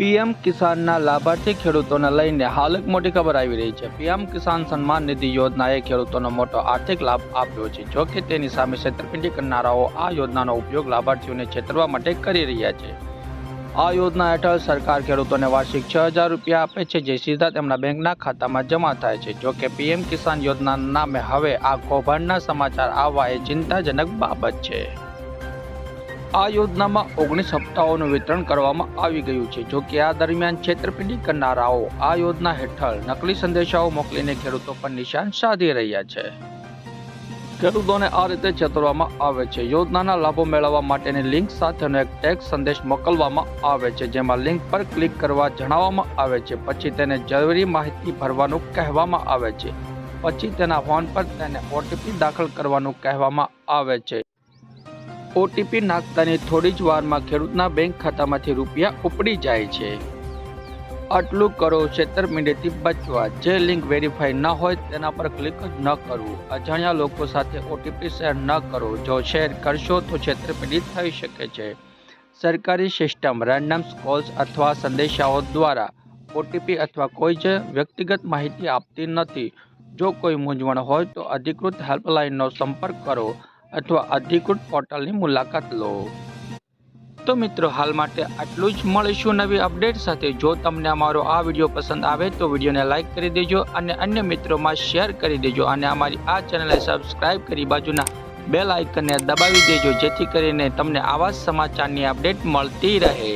PM કિસાનના લાભાર્થી ખેડૂતોને લઈને હાલ એક મોટી ખબર આવી રહી છે. પીએમ કિસાન સન્માન નિધિ યોજનાએ ખેડૂતોનો મોટો આર્થિક લાભ આપ્યો છે. જો કે તેની સામે છેતરપિંડી કરનારાઓ આ યોજનાનો ઉપયોગ લાભાર્થીઓને છેતરવા માટે કરી રહ્યા છે. આ યોજના હેઠળ સરકાર ખેડૂતોને વાર્ષિક છ હજાર રૂપિયા આપે છે, જે સીધા તેમના બેંકના ખાતામાં જમા થાય છે. જો કે પીએમ કિસાન યોજનાના નામે હવે આ કૌભાંડના સમાચાર આવવા એ ચિંતાજનક બાબત છે. આ યોજનામાં ઓગણીસ હપ્તાઓનું વિતરણ કરવામાં આવી ગયું છે. જો કે આ દરમિયાન છેતરપિંડી કરનારાઓ આ યોજના હેઠળ નકલી સંદેશાઓ મોકલીને ખેડૂતો પર નિશાન સાધી રહ્યા છે. ખેડૂતોને આ રીતે છેતરવામાં આવે છે. યોજનાના લાભો મેળવવા માટેની લિંક સાથેનો એક ટેક્સ સંદેશ મોકલવામાં આવે છે, જેમાં લિંક પર ક્લિક કરવા જણાવવામાં આવે છે. પછી તેને જરૂરી માહિતી ભરવાનું કહેવામાં આવે છે. પછી તેના ફોન પર તેને ઓટીપી દાખલ કરવાનું કહેવામાં આવે છે. ઓટીપી નાખતાની થોડી જ વારમાં ખેડૂતના બેંક ખાતામાંથી રૂપિયા ઉપડી જાય છે. આટલું કરો છેતરપિંડીથી બચવા. જે લિંક વેરીફાઈ ન હોય તેના પર ક્લિક ન કરવું. અજાણ્યા લોકો સાથે ઓટીપી શેર ન કરો. જો શેર કરશો તો છેતરપિંડી થઈ શકે છે. સરકારી સિસ્ટમ, રેન્ડમ કોલ્સ અથવા સંદેશાઓ દ્વારા ઓટીપી અથવા કોઈ જ વ્યક્તિગત માહિતી આપતી નથી. જો કોઈ મૂંઝવણ હોય તો અધિકૃત હેલ્પલાઇનનો સંપર્ક કરો. અથવા અધિકૃત પોર્ટલની મુલાકાત લો. તો મિત્રો, હાલ માટે આટલું જ. મળીશું નવી અપડેટ સાથે. જો તમને અમારો આ વીડિયો પસંદ આવે તો વિડીયોને લાઇક કરી દેજો અને અન્ય મિત્રોમાં શેર કરી દેજો અને અમારી આ ચેનલને સબસ્ક્રાઇબ કરી બાજુના બેલ આઇકનને દબાવી દેજો, જેથી કરીને તમને આવા સમાચારની અપડેટ મળતી રહે.